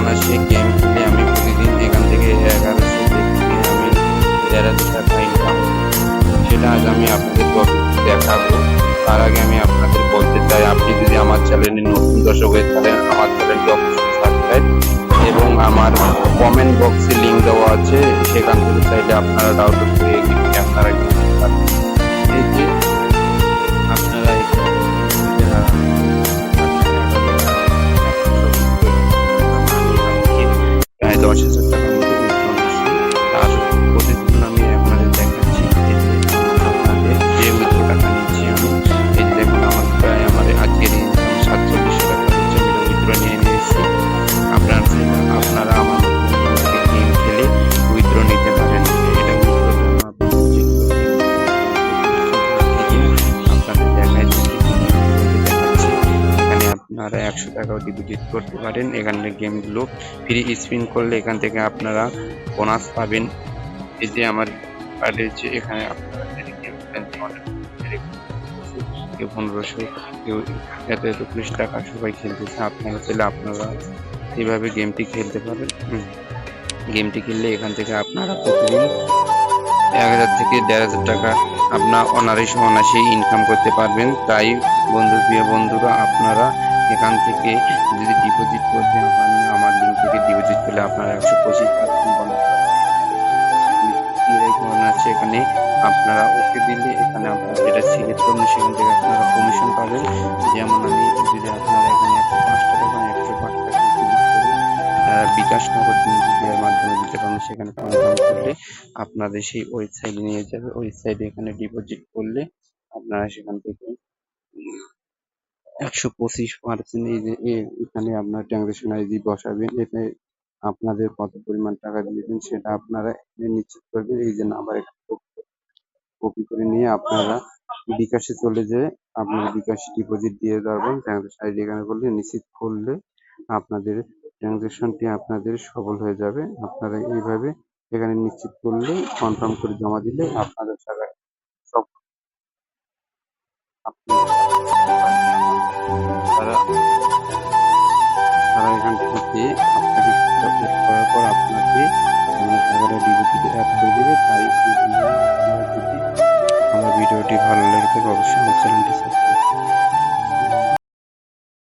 অনার্সে গেম খেলে আমি প্রতিদিন এখান থেকে এগারোশো থেকে আমি দেড়াশো টাকা সেটা আজ আমি আপনাদের দেখাবো। তার আগে আমি আপনাদের বলতে চাই, আপনি যদি আমার চ্যানেলে নতুন দর্শক হয়ে থাকেন, আমার চ্যানেলটি অবশ্যই সাবস্ক্রাইব এবং আমার কমেন্ট বক্সে লিঙ্ক দেওয়া আছে। সেখান থেকে চাইলে আপনারা ডাউনলোড করে আপনারা প্রায় আপনারা একশো টাকাও ডিপোজিট করতে পারেন, এখানে গেমগুলো ফ্রি স্পিন করলে এখান থেকে আপনারা বোনাস পাবেন। এই যে আমার যে এখানে পনেরোশো, কেউ এত এত বিশ টাকা সবাই খেলতেছে আপনারা চাইলে আপনারা এইভাবে গেমটি খেলতে পারেন। গেমটি খেললে এখান থেকে আপনারা প্রতিদিন এক হাজার থেকে দেড় হাজার টাকা আপনার অনারেস অনায়াসে ইনকাম করতে পারবেন। তাই বন্ধু, প্রিয় বন্ধুরা, আপনারা এখান থেকে যদি ডিপোজিট করতে পারেন, আমার লিঙ্ক থেকে ডিপোজিট করলে আপনারা একশো পঁচিশ পার্সেন্ট আছে এখানে, আপনারা ওকে দিলে এখানে আপনারা যেটা সিলেক্ট করবেন, সেখান থেকে আপনারা কমিশন পাবেন। যেমন আমি যদি আপনারা এখানে একশো পাঁচ টাকা বা একশো পাঁচ বিকাশ নগদ ইউপিআই মাধ্যমে দিতে পারবেন সেখানে কনফার্ম করলে আপনাদের সেই ওয়েবসাইটে নিয়ে যাবে। ওয়েবসাইটে এখানে ডিপোজিট করলে আপনারা সেখান থেকে একশো পঁচিশ পার্সেন্ট এই যে এখানে আপনার ট্রানজেকশন আইডি বসাবেন, এতে আপনাদের কত পরিমাণ টাকা দিয়েছেন সেটা আপনারা নিশ্চিত করবেন। এই যে নাম্বার কপি করে নিয়ে আপনারা বিকাশে চলে যেয়ে আপনার বিকাশ ডিপোজিট দিয়ে দেবেন। ট্রানজেকশন আইডি এখানে করলে, নিশ্চিত করলে আপনাদের ট্রানজেকশনটি আপনাদের সফল হয়ে যাবে। আপনারা এইভাবে এখানে নিশ্চিত করলে কনফার্ম করে জমা দিলে আপনাদের টাকা ভিডিওটি ভালো লেগে অবশ্যই চ্যানেলটি সাবস্ক্রাইব